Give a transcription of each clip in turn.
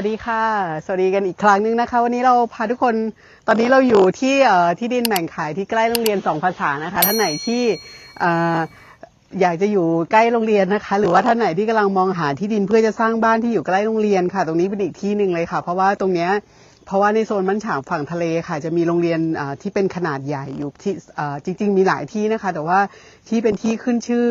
วัสดีค่ะ สวัสดีกันอีกครั้งหนึงนะคะ วันนี้เราพาทุกคนตอนนี้เราอยู่ที่ที่ดินแบ่งขายที่ใกล้โรงเรียนสองภาษานะคะ ท่านไหนที่ออยากจะอยู่ใกล้โรงเรียนนะคะ หรือว่าท่านไหนที่กำลังมองหาที่ดินเพื่อจะสร้างบ้านที่อยู่ใกล้โรงเรียนค่ะ ตรงนี้เป็นอีกที่หนึ่งเลยค่ะ เพราะว่าตรงเนี้ยเพราะว่าในโซนบ้านฉางฝั่งทะเลค่ะ จะมีโรงเรียนที่เป็นขนาดใหญ่อยู่ที่จริง ๆ มีหลายที่นะคะ แต่ว่าที่เป็นที่ขึ้นชื่อ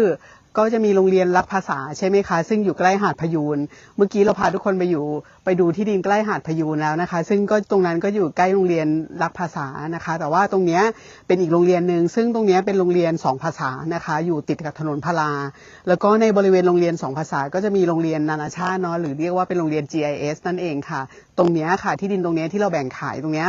ก็จะมีโรงเรียนรักภาษาใช่ไหมคะ ซึ่งอยู่ใกล้หาดพยูนเมื่อกี้เราพาทุกคนไปอยู่ ไปดูที่ดินใกล้หาดพยูนแล้วนะคะ ซึ่งก็ตรงนั้นก็อยู่ใกล้โรงเรียนรักภาษานะคะ แต่ว่าตรงเนี้ยเป็นอีกโรงเรียนหนึ่งซึ่งตรงเนี้ยเป็นโรงเรียนสองภาษานะคะ อยู่ติดกับถนนพลา แล้วก็ในบริเวณโรงเรียนสองภาษา ก็จะมีโรงเรียนนานาชาติเนาะหรือเรียกว่าเป็นโรงเรียน GIS นั่นเองค่ะ ตรงเนี้ยค่ะที่ดินตรงเนี้ยที่เราแบ่งขายตรงเนี้ย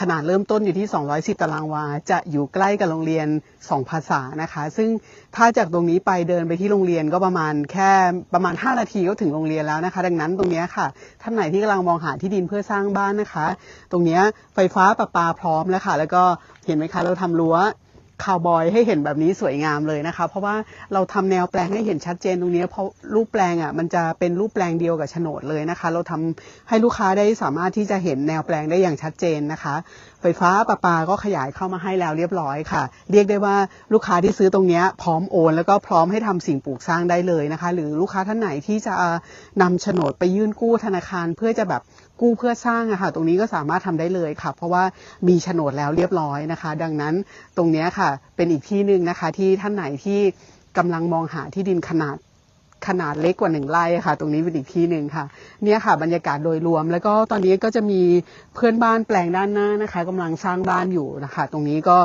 ขนาดเริ่มต้นอยู่ที่ 210 ตารางวา จะอยู่ใกล้กับโรงเรียน 2 ภาษานะคะ ซึ่งถ้าจากตรงนี้ไปเดินไปที่โรงเรียนก็ประมาณแค่ประมาณ 5 นาทีก็ถึงโรงเรียนแล้วนะคะ ดังนั้นตรงนี้ค่ะ ท่านไหนที่กำลังมองหาที่ดินเพื่อสร้างบ้านนะคะ ตรงนี้ไฟฟ้าประปาพร้อมแล้วค่ะ แล้วก็เห็นไหมคะเราทำรั้ว คาวบอยให้เห็นแบบนี้สวยงามเลยนะคะ เพราะว่าเราทำแนวแปลงให้เห็นชัดเจนตรงนี้เพราะรูปแปลงอะมันจะเป็นรูปแปลงเดียวกับโฉนดเลยนะคะ เราทำให้ลูกค้าได้สามารถที่จะเห็นแนวแปลงได้อย่างชัดเจนนะคะ ไฟฟ้าประปาก็ขยายเข้ามาให้แล้วเรียบร้อยค่ะ เรียกได้ว่าลูกค้าที่ซื้อตรงนี้พร้อมโอน แล้วก็พร้อมให้ทำสิ่งปลูกสร้างได้เลยนะคะ หรือลูกค้าท่านไหนที่จะนำโฉนดไปยื่นกู้ธนาคารเพื่อจะแบบ กู้เพื่อสร้างอะค่ะ ตรงนี้ก็สามารถทำได้เลยค่ะ เพราะว่ามีโฉนดแล้วเรียบร้อยนะคะ ดังนั้นตรงนี้ค่ะเป็นอีกที่หนึ่งนะคะที่ท่านไหนที่กำลังมองหาที่ดินขนาด ขนาดเล็กกว่าหนึ่งไร่ค่ะ ตรงนี้เป็นอีกที่หนึ่งค่ะ เนี่ยค่ะ บรรยากาศโดยรวม แล้วก็ตอนนี้ก็จะมีเพื่อนบ้านแปลงด้านหน้านะคะกำลังสร้างบ้านอยู่นะคะ ตรงนี้ก็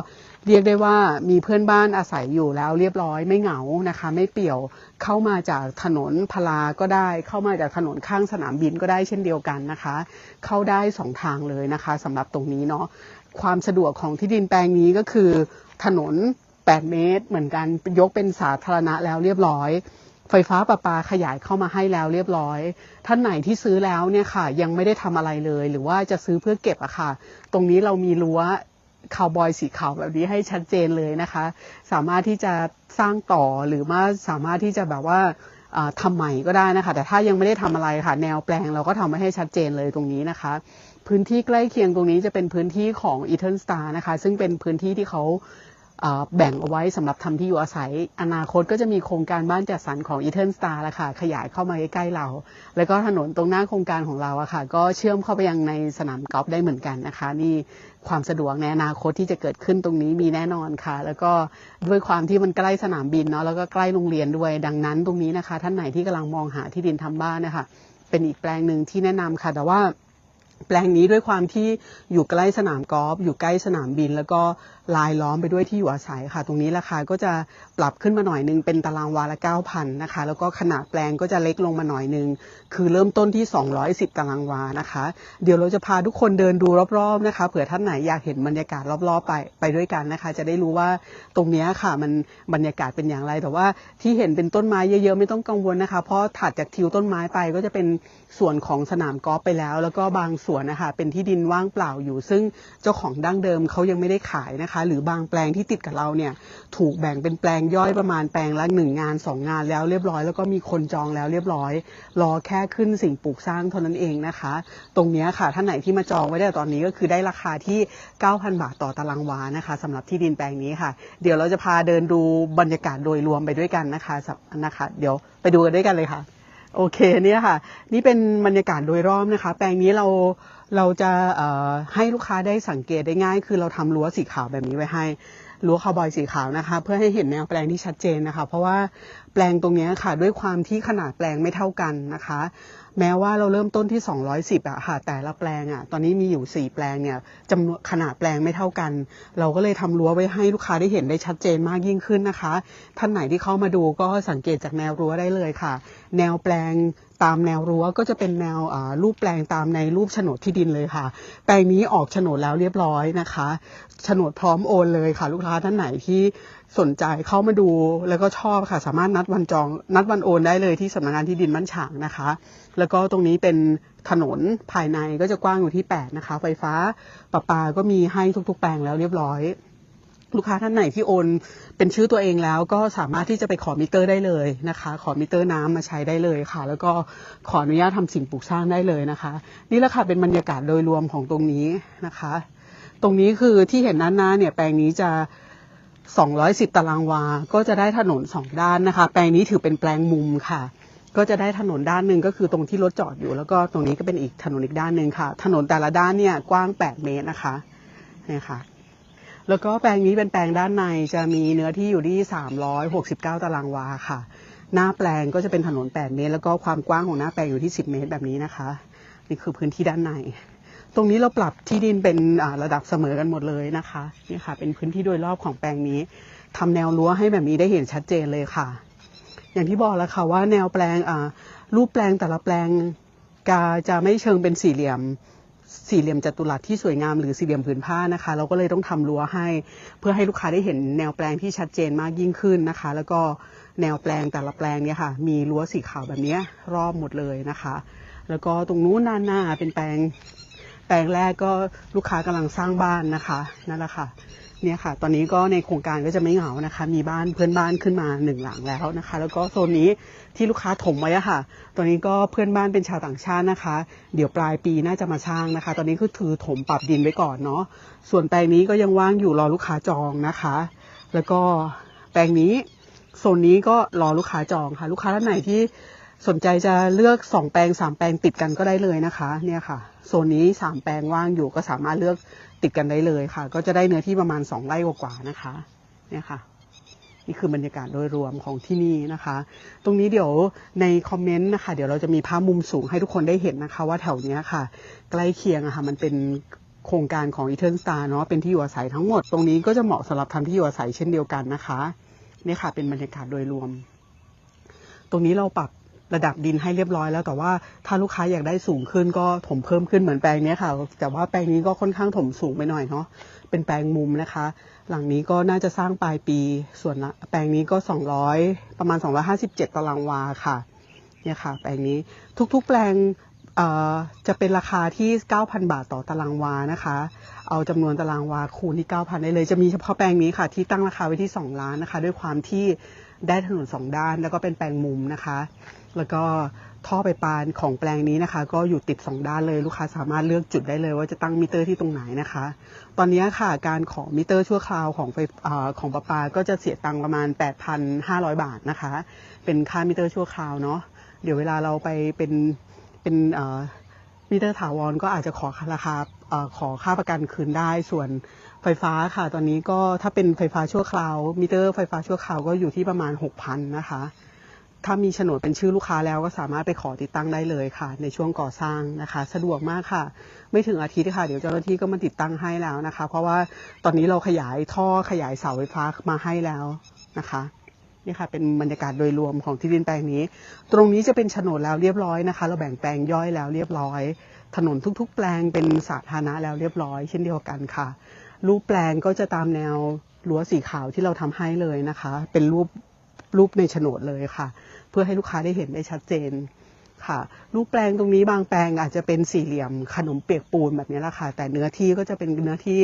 เรียกได้ว่ามีเพื่อนบ้านอาศัยอยู่แล้ว เรียบร้อยไม่เหงานะคะ ไม่เปี่ยวเข้ามาจากถนนพลาก็ได้ เข้ามาจากถนนข้างสนามบินก็ได้เช่นเดียวกันนะคะ เข้าได้สองทางเลยนะคะสำหรับตรงนี้เนาะความสะดวกของที่ดินแปลงนี้ก็คือถนน 8 เมตร เหมือนกันยกเป็นสาธารณะแล้วเรียบร้อย ไฟฟ้าประปาขยายเข้ามาให้แล้วเรียบร้อย ท่านไหนที่ซื้อแล้วเนี่ยค่ะ ยังไม่ได้ทำอะไรเลย หรือว่าจะซื้อเพื่อเก็บอะค่ะ ตรงนี้เรามีรั้วคาวบอยสีขาวแบบนี้ให้ชัดเจนเลยนะคะ สามารถที่จะสร้างต่อหรือว่าสามารถที่จะแบบว่าอ่าทำใหม่ก็ได้นะคะ แต่ถ้ายังไม่ได้ทำอะไรค่ะ แนวแปลงเราก็ทำไว้ให้ชัดเจนเลยตรงนี้นะคะ พื้นที่ใกล้เคียงตรงนี้จะเป็นพื้นที่ของ e t e r n Star นะคะ ซึ่งเป็นพื้นที่ที่เขา แบ่งเอาไว้สำหรับทำที่อยู่อาศัย อนาคตก็จะมีโครงการบ้านจัดสรรของ e t e r n Star ละค่ะ ขยายเข้ามาใกล้ๆเรา แล้วก็ถนนตรงหน้าโครงการของเราอะค่ะ ก็เชื่อมเข้าไปยังในสนามกอล์ฟได้เหมือนกันนะคะ นี่ความสะดวกในอนาคตที่จะเกิดขึ้นตรงนี้มีแน่นอนค่ะ แล้วก็ด้วยความที่มันใกล้สนามบินเนาะแล้วก็ใกล้โรงเรียนด้วย ดังนั้นตรงนี้นะคะ ท่านไหนที่กำลังมองหาที่ดินทำบ้านนะคะเป็นอีกแปลงหนึ่งที่แนะนำค่ะ แต่ว่าแปลงนี้ด้วยความที่อยู่ใกล้สนามกอล์ฟอยู่ใกล้สนามบิน แล้วก็ลายล้อมไปด้วยที่อยู่อาศัยค่ะ ตรงนี้ราคาก็จะปรับขึ้นมาหน่อยนึงเป็นตารางวาละ 9,000นะคะ แล้วก็ขนาดแปลงก็จะเล็กลงมาหน่อยนึง คือเริ่มต้นที่ 210 ตารางวานะคะ เดี๋ยวเราจะพาทุกคนเดินดูรอบๆนะคะเผื่อท่านไหนอยากเห็นบรรยากาศรอบๆไปไปด้วยกันนะคะ จะได้รู้ว่าตรงนี้ค่ะมันบรรยากาศเป็นอย่างไร แต่ว่าที่เห็นเป็นต้นไม้เยอะๆไม่ต้องกังวลนะคะ เพราะถัดจากทิวต้นไม้ไปก็จะเป็นส่วนของสนามกอล์ฟไปแล้ว แล้วก็บางส่วนนะคะเป็นที่ดินว่างเปล่าอยู่ ซึ่งเจ้าของดั้งเดิมเขายังไม่ได้ขายนะคะหรือบางแปลงที่ติดกับเราเนี่ย ถูกแบ่งเป็นแปลงย่อยประมาณแปลงละหนึ่งงานสองงานแล้วเรียบร้อยแล้วก็มีคนจองแล้วเรียบร้อย รอแค่ขึ้นสิ่งปลูกสร้างเท่านั้นเองนะคะ ตรงนี้ค่ะท่านไหนที่มาจองไว้ได้ตอนนี้ก็คือได้ราคาที่ 9,000 บาทต่อตารางวานะคะสำหรับที่ดินแปลงนี้ค่ะ เดี๋ยวเราจะพาเดินดูบรรยากาศโดยรวมไปด้วยกันนะคะนะคะ เดี๋ยวไปดูกันด้วยกันเลยค่ะ โอเคเนี่ยค่ะ นี่เป็นบรรยากาศโดยรอบนะคะ แปลงนี้เรา เราจะให้ลูกค้าได้สังเกตได้ง่าย คือเราทำรั้วสีขาวแบบนี้ไว้ให้รั้วคาวบอยสีขาวนะคะ เพื่อให้เห็นแนวแปลงที่ชัดเจนนะคะ เพราะว่าแปลงตรงนี้ค่ะด้วยความที่ขนาดแปลงไม่เท่ากันนะคะ แม้ว่าเราเริ่มต้นที่ 210อะค่ะแต่ละแปลงอะตอนนี้มีอยู่ 4 แปลงเนี่ยจำนวนขนาดแปลงไม่เท่ากัน เราก็เลยทำรั้วไว้ให้ลูกค้าได้เห็นได้ชัดเจนมากยิ่งขึ้นนะคะ ท่านไหนที่เข้ามาดูก็สังเกตจากแนวรั้วได้เลยค่ะ แนวแปลง ตามแนวรั้วก็จะเป็นแนวรูปแปลงตามในรูปโฉนดที่ดินเลยค่ะ แปลงนี้ออกโฉนดแล้วเรียบร้อยนะคะโฉนดพร้อมโอนเลยค่ะ ลูกค้าท่านไหนที่สนใจเข้ามาดูแล้วก็ชอบค่ะ สามารถนัดวันจอง นัดวันโอนได้เลยที่สำนักงานที่ดินบ้านฉางนะคะ แล้วก็ตรงนี้เป็นถนนภายในก็จะกว้างอยู่ที่ 8 นะคะ ไฟฟ้าประปาก็มีให้ทุกๆ แปลงแล้วเรียบร้อย ลูกค้าท่านไหนที่โอนเป็นชื่อตัวเองแล้วก็สามารถที่จะไปขอมิเตอร์ได้เลยนะคะ ขอมิเตอร์น้ำมาใช้ได้เลยค่ะ แล้วก็ขออนุญาตทำสิ่งปลูกสร้างได้เลยนะคะ นี่แหละค่ะเป็นบรรยากาศโดยรวมของตรงนี้นะคะ ตรงนี้คือที่เห็นนั้นนะเนี่ยแปลงนี้จะ 210 ตารางวา ก็จะได้ถนนสองด้านนะคะ แปลงนี้ถือเป็นแปลงมุมค่ะก็จะได้ถนนด้านหนึ่งก็คือตรงที่รถจอดอยู่ แล้วก็ตรงนี้ก็เป็นอีกถนนอีกด้านหนึ่งค่ะ ถนนแต่ละด้านเนี่ยกว้าง 8 เมตรนะคะนี่ค่ะ แล้วก็แปลงนี้เป็นแปลงด้านในจะมีเนื้อที่อยู่ที่ 369 ตารางวาค่ะ หน้าแปลงก็จะเป็นถนน 8 เมตร แล้วก็ความกว้างของหน้าแปลงอยู่ที่ 10 เมตรแบบนี้นะคะ นี่คือพื้นที่ด้านใน ตรงนี้เราปรับที่ดินเป็นระดับเสมอกันหมดเลยนะคะนี่ค่ะ เป็นพื้นที่โดยรอบของแปลงนี้ทำแนวรั้วให้แบบนี้ได้เห็นชัดเจนเลยค่ะ อย่างที่บอกแล้วค่ะว่าแนวแปลงรูปแปลงแต่ละแปลงกาจะไม่เชิงเป็นสี่เหลี่ยม สี่เหลี่ยมจัตุรัสที่สวยงามหรือสี่เหลี่ยมผืนผ้านะคะ เราก็เลยต้องทำรั้วให้ เพื่อให้ลูกค้าได้เห็นแนวแปลงที่ชัดเจนมากยิ่งขึ้นนะคะ แล้วก็แนวแปลงแต่ละแปลงเนี่ยค่ะ มีรั้วสีขาวแบบนี้รอบหมดเลยนะคะ แล้วก็ตรงนู้นด้านหน้าเป็นแปลง แปลงแรกก็ลูกค้ากำลังสร้างบ้านนะคะนั่นแหละค่ะ เนี่ยค่ะ ตอนนี้ก็ในโครงการก็จะไม่เหงานะคะ มีบ้านเพื่อนบ้านขึ้นมาหนึ่งหลังแล้วนะคะ แล้วก็โซนนี้ที่ลูกค้าถมไว้อะค่ะ ตอนนี้ก็เพื่อนบ้านเป็นชาวต่างชาตินะคะ เดี๋ยวปลายปีน่าจะมาสร้างนะคะ ตอนนี้ก็ถือถมปรับดินไว้ก่อนเนาะ ส่วนแปลงนี้ก็ยังว่างอยู่รอลูกค้าจองนะคะ แล้วก็แปลงนี้โซนนี้ก็รอลูกค้าจองค่ะ ลูกค้าท่านไหนที่สนใจจะเลือกสองแปลงสามแปลงติดกันก็ได้เลยนะคะ เนี่ยค่ะ โซนนี้สามแปลงว่างอยู่ก็สามารถเลือก ติดกันได้เลยค่ะ ก็จะได้เนื้อที่ประมาณสองไร่กว่าๆนะคะเนี่ยค่ะนี่คือบรรยากาศโดยรวมของที่นี่นะคะ ตรงนี้เดี๋ยวในคอมเมนต์นะคะ เดี๋ยวเราจะมีภาพมุมสูงให้ทุกคนได้เห็นนะคะ ว่าแถวนี้ค่ะ ใกล้เคียงอะค่ะมันเป็นโครงการของ e t e r n Star เนาะเป็นที่อยู่อาศัยทั้งหมด ตรงนี้ก็จะเหมาะสำหรับทำที่อยู่อาศัยเช่นเดียวกันนะคะเนี่ยค่ะเป็นบรรยากาศโดยรวม ตรงนี้เราปรับ ระดับดินให้เรียบร้อยแล้วแต่ว่าถ้าลูกค้าอยากได้สูงขึ้นก็ถมเพิ่มขึ้นเหมือนแปลงนี้ค่ะ แต่ว่าแปลงนี้ก็ค่อนข้างถมสูงไปหน่อยเนาะเป็นแปลงมุมนะคะ หลังนี้ก็น่าจะสร้างปลายปี ส่วนแปลงนี้ก็ 200 ประมาณ 257 ตารางวาค่ะเนี่ยค่ะ แปลงนี้ทุกๆแปลงจะเป็นราคาที่ 9,000 บาทต่อตารางวานะคะ เอาจำนวนตารางวาคูณที่ 9,000 ได้เลย จะมีเฉพาะแปลงนี้ค่ะ ที่ตั้งราคาไว้ที่ 2 ล้านนะคะ ด้วยความที่ ได้ถนนสองด้าน แล้วก็เป็นแปลงมุมนะคะ แล้วก็ท่อไปปานของแปลงนี้นะคะ ก็อยู่ติดสองด้านเลยลูกค้าสามารถเลือกจุดได้เลยว่าจะตั้งมิเตอร์ที่ตรงไหนนะคะ ตอนนี้ค่ะการขอมิเตอร์ชั่วคราวของไฟอของประปาก็จะเสียตังค์ประมาณ 8,500 บาทนะคะ เป็นค่ามิเตอร์ชั่วคราวเนาะเดี๋ยวเวลาเราไปเป็นเป็นมิเตอร์ถาวรก็อาจจะขอราคาอขอค่าประกันคืนได้ส่วน ไฟฟ้าค่ะ ตอนนี้ก็ถ้าเป็นไฟฟ้าชั่วคราวมิเตอร์ไฟฟ้าชั่วคราวก็อยู่ที่ประมาณ 6,000 นะคะ ถ้ามีโฉนดเป็นชื่อลูกค้าแล้วก็สามารถไปขอติดตั้งได้เลยค่ะ ในช่วงก่อสร้างนะคะ สะดวกมากค่ะ ไม่ถึงอาทิตย์ค่ะเดี๋ยวเจ้าหน้าที่ก็มาติดตั้งให้แล้วนะคะ เพราะว่าตอนนี้เราขยายท่อขยายเสาไฟฟ้ามาให้แล้วนะคะนี่ค่ะเป็นบรรยากาศโดยรวมของที่ดินแปลงนี้ ตรงนี้จะเป็นโฉนดแล้วเรียบร้อยนะคะ เราแบ่งแปลงย่อยแล้วเรียบร้อย ถนนทุก ๆ แปลงเป็นสาธารณะแล้วเรียบร้อย เช่นเดียวกันค่ะ รูปแปลงก็จะตามแนวรั้วสีขาวที่เราทำให้เลยนะคะ เป็นรูปรูปในโฉนดเลยค่ะ เพื่อให้ลูกค้าได้เห็นได้ชัดเจนค่ะ รูปแปลงตรงนี้บางแปลงอาจจะเป็นสี่เหลี่ยมขนมเปียกปูนแบบนี้ละค่ะ แต่เนื้อที่ก็จะเป็นเนื้อที่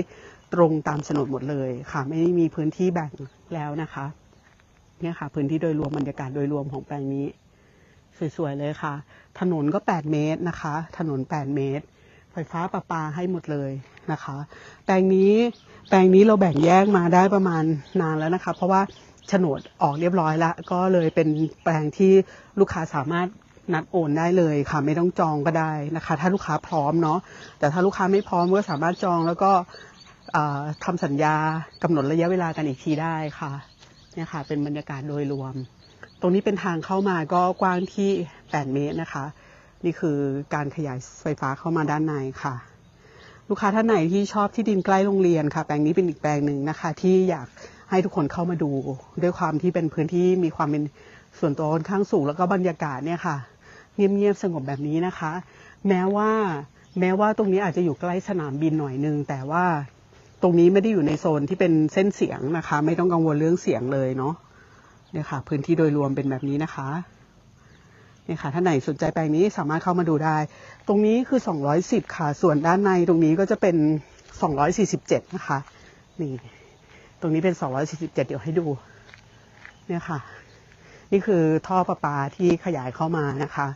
ตรงตามโฉนดหมดเลยค่ะ ไม่มีพื้นที่แบ่งแล้วนะคะเนี่ยค่ะ พื้นที่โดยรวมบรรยากาศโดยรวมของแปลงนี้ สวยๆเลยค่ะ ถนนก็ 8 เมตรนะคะ ถนน 8 เมตร ฟฟ้าประปาให้หมดเลยนะคะ แปลงนี้แปลงนี้เราแบ่งแยกมาได้ประมาณนานแล้วนะคะ เพราะว่าโฉนดออกเรียบร้อยแล้ว ก็เลยเป็นแปลงที่ลูกค้าสามารถนัดโอนได้เลยค่ะ ไม่ต้องจองก็ได้นะคะ ถ้าลูกค้าพร้อมเนาะแต่ถ้าลูกค้าไม่พร้อมก็สามารถจองแล้วก็อ่าทำสัญญากำหนดระยะเวลากันอีกทีได้ค่ะเนี่ยค่ะเป็นบรรยากาศโดยรวม ตรงนี้เป็นทางเข้ามาก็กว้างที่ 8 เมตรนะคะ นี่คือการขยายไฟฟ้าเข้ามาด้านในค่ะ ลูกค้าท่านไหนที่ชอบที่ดินใกล้โรงเรียนค่ะ แปลงนี้เป็นอีกแปลงหนึ่งนะคะ ที่อยากให้ทุกคนเข้ามาดู ด้วยความที่เป็นพื้นที่มีความเป็นส่วนตัวค่อนข้างสูงแล้วก็บรรยากาศเนี่ยค่ะ เงียบๆสงบแบบนี้นะคะ แม้ว่าแม้ว่าตรงนี้อาจจะอยู่ใกล้สนามบินหน่อยนึง แต่ว่าตรงนี้ไม่ได้อยู่ในโซนที่เป็นเส้นเสียงนะคะ ไม่ต้องกังวลเรื่องเสียงเลยเนาะเนี่ยค่ะ พื้นที่โดยรวมเป็นแบบนี้นะคะ เนี่ยค่ะท่านไหนสนใจแปลงนี้สามารถเข้ามาดูได้ ตรงนี้คือ 210 ค่ะ ส่วนด้านในตรงนี้ก็จะเป็น 247 นะคะ นี่ ตรงนี้เป็น 247 เดี๋ยวให้ดู เนี่ยค่ะ นี่คือท่อประปาที่ขยายเข้ามานะคะ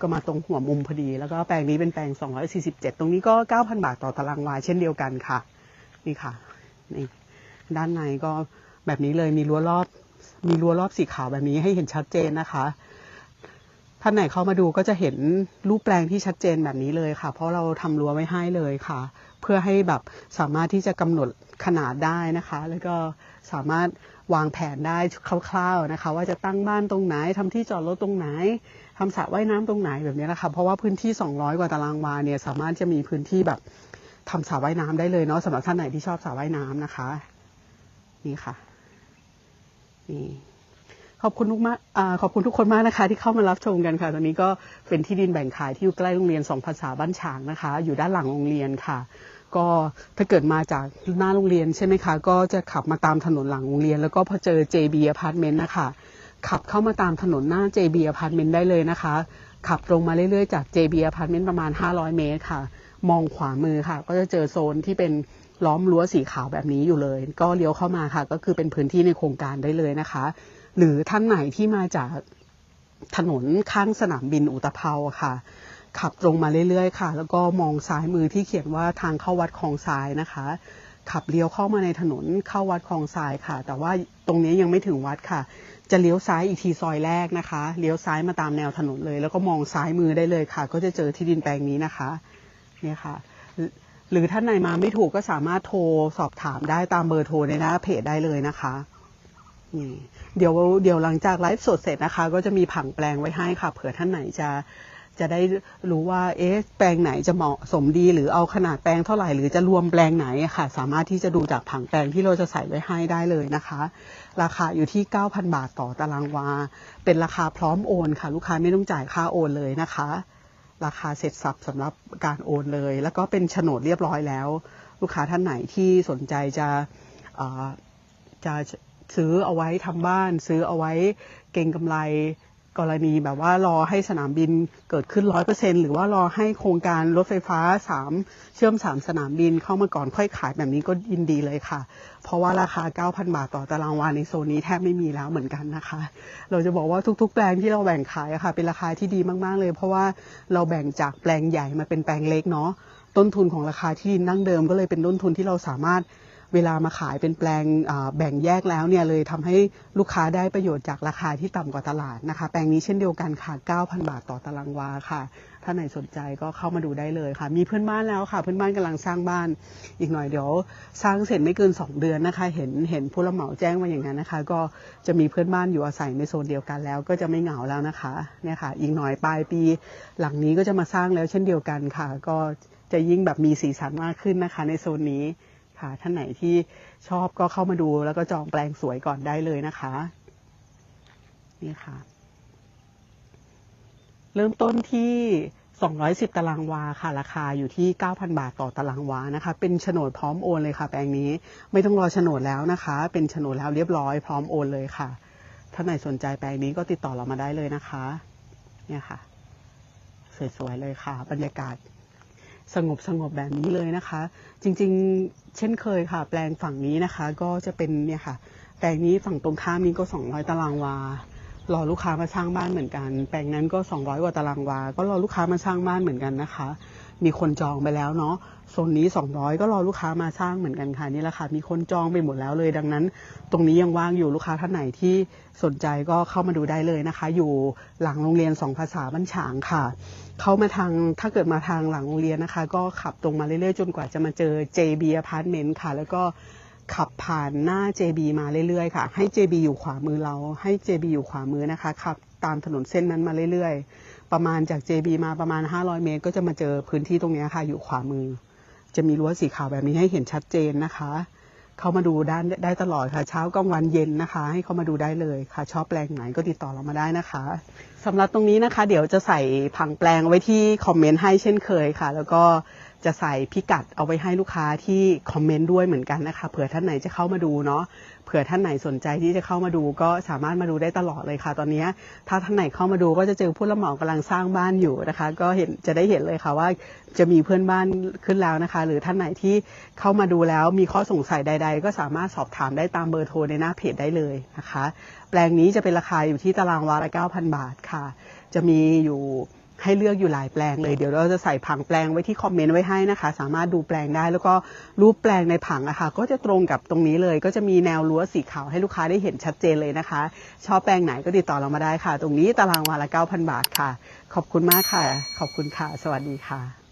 ก็มาตรงหัวมุมพอดี แล้วก็แปลงนี้เป็นแปลง 247 ตรงนี้ก็ 9,000 บาทต่อตารางวาเช่นเดียวกันค่ะ นี่ค่ะ นี่ด้านในก็แบบนี้เลยมีรั้วรอบ มีรั้วรอบสีขาวแบบนี้ให้เห็นชัดเจนนะคะ ท่านไหนเข้ามาดูก็จะเห็นรูปแปลงที่ชัดเจนแบบนี้เลยค่ะ เพราะเราทำรั้วไว้ให้เลยค่ะ เพื่อให้แบบสามารถที่จะกำหนดขนาดได้นะคะ แล้วก็สามารถวางแผนได้คร่าวๆนะคะ ว่าจะตั้งบ้านตรงไหนทำที่จอดรถตรงไหนทำสระว่ายน้ำตรงไหนแบบนี้นะคะเพราะว่าพื้นที่ 200 กว่าตารางวาเนี่ยสามารถจะมีพื้นที่แบบทำสระว่ายน้ำได้เลยเนาะสำหรับท่านไหนที่ชอบสระว่ายน้ำนะคะ นี่ค่ะนี่ ขอบคุณทุกมาขอบคุณทุกคนมากนะคะ ที่เข้ามารับชมกันค่ะ ตอนนี้ก็เป็นที่ดินแบ่งขายที่อยู่ใกล้โรงเรียนสองภาษาบ้านฉางนะคะ อยู่ด้านหลังโรงเรียนค่ะ ก็ถ้าเกิดมาจากหน้าโรงเรียนใช่ไหมคะ ก็จะขับมาตามถนนหลังโรงเรียน แล้วก็พอเจอ JB Apartment นะคะขับเข้ามาตามถนนหน้า JB Apartment ได้เลยนะคะ ขับตรงมาเรื่อยๆจาก JB Apartment ประมาณ 500 เมตรค่ะ มองขวามือค่ะ ก็จะเจอโซนที่เป็นล้อมรั้วสีขาวแบบนี้อยู่เลย ก็เลี้ยวเข้ามาค่ะ ก็คือเป็นพื้นที่ในโครงการได้เลยนะคะ หรือท่านไหนที่มาจากถนนข้างสนามบินอุตภเปาค่ะ ขับตรงมาเรื่อยๆ ค่ะ แล้วก็มองซ้ายมือที่เขียนว่าทางเข้าวัดคลองทรายนะคะ ขับเลี้ยวเข้ามาในถนนเข้าวัดคลองทรายค่ะ แต่ว่าตรงนี้ยังไม่ถึงวัดค่ะ จะเลี้ยวซ้ายอีกทีซอยแรกนะคะ เลี้ยวซ้ายมาตามแนวถนนเลย แล้วก็มองซ้ายมือได้เลยค่ะ ก็จะเจอที่ดินแปลงนี้นะคะเนี่ยค่ะหรือท่านไหนมาไม่ถูกก็สามารถโทรสอบถามได้ตามเบอร์โทรในหน้าเพจได้เลยนะคะ เดี๋ยวเดี๋ยวหลังจากไลฟ์สดเสร็จนะคะ ก็จะมีผังแปลงไว้ให้ค่ะ เผื่อท่านไหนจะจะได้รู้ว่าเอ๊ะแปลงไหนจะเหมาะสมดีหรือเอาขนาดแปลงเท่าไหร่หรือจะรวมแปลงไหนค่ะ สามารถที่จะดูจากผังแปลงที่เราจะใส่ไว้ให้ได้เลยนะคะ ราคาอยู่ที่ 9,000 บาทต่อตารางวา เป็นราคาพร้อมโอนค่ะ ลูกค้าไม่ต้องจ่ายค่าโอนเลยนะคะ ราคาเสร็จสับสำหรับการโอนเลย แล้วก็เป็นโฉนดเรียบร้อยแล้ว ลูกค้าท่านไหนที่สนใจจะจะ ซื้อเอาไว้ทำบ้าน ซื้อเอาไว้เก็งกำไรกรณีแบบว่ารอให้สนามบินเกิดขึ้นร้อยเปอร์เซ็นหรือว่ารอให้โครงการรถไฟฟ้าสามเชื่อมสามสนามบินเข้ามาก่อนค่อยขายแบบนี้ก็ยินดีเลยค่ะ เพราะว่าราคา 9,000 บาทต่อตารางวาในโซนนี้แทบไม่มีแล้วเหมือนกันนะคะ เราจะบอกว่าทุก ๆ แปลงที่เราแบ่งขายอะค่ะ เป็นราคาที่ดีมากๆเลย เพราะว่าเราแบ่งจากแปลงใหญ่มาเป็นแปลงเล็กเนาะต้นทุนของราคาที่ดินดั้งเดิมก็เลยเป็นต้นทุนที่เราสามารถ เวลามาขายเป็นแปลงแบ่งแยกแล้วเนี่ยเลยทำให้ลูกค้าได้ประโยชน์จากราคาที่ต่ำกว่าตลาดนะคะ แปลงนี้เช่นเดียวกันค่ะ 9,000 บาทต่อตารางวาค่ะ ถ้าไหนสนใจก็เข้ามาดูได้เลยค่ะ มีเพื่อนบ้านแล้วค่ะ เพื่อนบ้านกำลังสร้างบ้าน อีกหน่อยเดี๋ยว สร้างเสร็จไม่เกิน 2 เดือนนะคะ เห็นเห็นผู้รับเหมาแจ้งมาอย่างนั้นนะคะ ก็จะมีเพื่อนบ้านอยู่อาศัยในโซนเดียวกันแล้ว ก็จะไม่เหงาแล้วนะคะเนี่ยค่ะ อีกหน่อยปลายปี หลังนี้ก็จะมาสร้างแล้วเช่นเดียวกันค่ะ ก็จะยิ่งแบบมีสีสันมากขึ้นนะคะในโซนนี้ ค่ะ ท่านไหนที่ชอบก็เข้ามาดูแล้วก็จองแปลงสวยก่อนได้เลยนะคะ นี่ค่ะ เริ่มต้นที่ 210 ตารางวาค่ะ ราคาอยู่ที่ 9,000 บาทต่อตารางวานะคะ เป็นโฉนดพร้อมโอนเลยค่ะ แปลงนี้ไม่ต้องรอโฉนดแล้วนะคะ เป็นโฉนดแล้วเรียบร้อยพร้อมโอนเลยค่ะท่านไหนสนใจแปลงนี้ก็ติดต่อเรามาได้เลยนะคะ เนี่ยค่ะ สวยๆเลยค่ะ บรรยากาศ สงบสงบแบบนี้เลยนะคะ จริงๆ เช่นเคยค่ะ แปลงฝั่งนี้นะคะ ก็จะเป็นเนี่ยค่ะ แปลงนี้ฝั่งตรงข้ามนี้ก็ 200 ตารางวารอลูกค้ามาสร้างบ้านเหมือนกัน แปลงนั้นก็ 200กว่าตารางวา ก็รอลูกค้ามาสร้างบ้านเหมือนกันนะคะ มีคนจองไปแล้วเนาะโซนนี้ 200 ก็รอลูกค้ามาสร้างเหมือนกันค่ะนี่แหละค่ะมีคนจองไปหมดแล้วเลย ดังนั้น ตรงนี้ยังว่างอยู่ลูกค้าท่านไหนที่สนใจก็เข้ามาดูได้เลยนะคะ อยู่หลังโรงเรียนสองภาษาบ้านฉางค่ะ เข้ามาทางถ้าเกิดมาทางหลังโรงเรียนนะคะ ก็ขับตรงมาเรื่อยๆจนกว่าจะมาเจอ JB Apartment ค่ะ แล้วก็ขับผ่านหน้า JB มาเรื่อยๆค่ะ ให้ JB อยู่ขวามือเรา ให้ JB อยู่ขวามือนะคะขับตามถนนเส้นนั้นมาเรื่อยๆ ประมาณจาก JB มาประมาณ 500 เมตร ก็จะมาเจอพื้นที่ตรงนี้ค่ะ อยู่ขวามือ จะมีรั้วสีขาวแบบนี้ให้เห็นชัดเจนนะคะ เข้ามาดูด้านได้ตลอดค่ะ เช้ากลางวันเย็นนะคะ ให้เข้ามาดูได้เลยค่ะ ชอบแปลงไหนก็ติดต่อเรามาได้นะคะสำหรับตรงนี้นะคะ เดี๋ยวจะใส่ผังแปลงไว้ที่คอมเมนต์ให้เช่นเคยค่ะ แล้วก็ จะใส่พิกัดเอาไว้ให้ลูกค้าที่คอมเมนต์ด้วยเหมือนกันนะคะ เผื่อท่านไหนจะเข้ามาดูเนาะ เผื่อท่านไหนสนใจที่จะเข้ามาดูก็สามารถมาดูได้ตลอดเลยค่ะ ตอนนี้ถ้าท่านไหนเข้ามาดูก็จะเจอผู้รับเหมากำลังสร้างบ้านอยู่นะคะ ก็เห็นจะได้เห็นเลยค่ะว่าจะมีเพื่อนบ้านขึ้นแล้วนะคะ หรือท่านไหนที่เข้ามาดูแล้วมีข้อสงสัยใด ๆ ก็สามารถสอบถามได้ตามเบอร์โทรในหน้าเพจได้เลยนะคะ แปลงนี้จะเป็นราคาอยู่ที่ตารางวาละ9,000 บาทค่ะ จะมีอยู่ ให้เลือกอยู่หลายแปลงเลย เดี๋ยวเราจะใส่ผังแปลงไว้ที่คอมเมนต์ไว้ให้นะคะ สามารถดูแปลงได้ แล้วก็รูปแปลงในผังอะคะก็จะตรงกับตรงนี้เลย ก็จะมีแนวรั้วสีขาวให้ลูกค้าได้เห็นชัดเจนเลยนะคะ ชอบแปลงไหนก็ติดต่อเรามาได้ค่ะ ตรงนี้ตารางวาละ9,000 บาทค่ะ ขอบคุณมากค่ะ ขอบคุณค่ะ สวัสดีค่ะ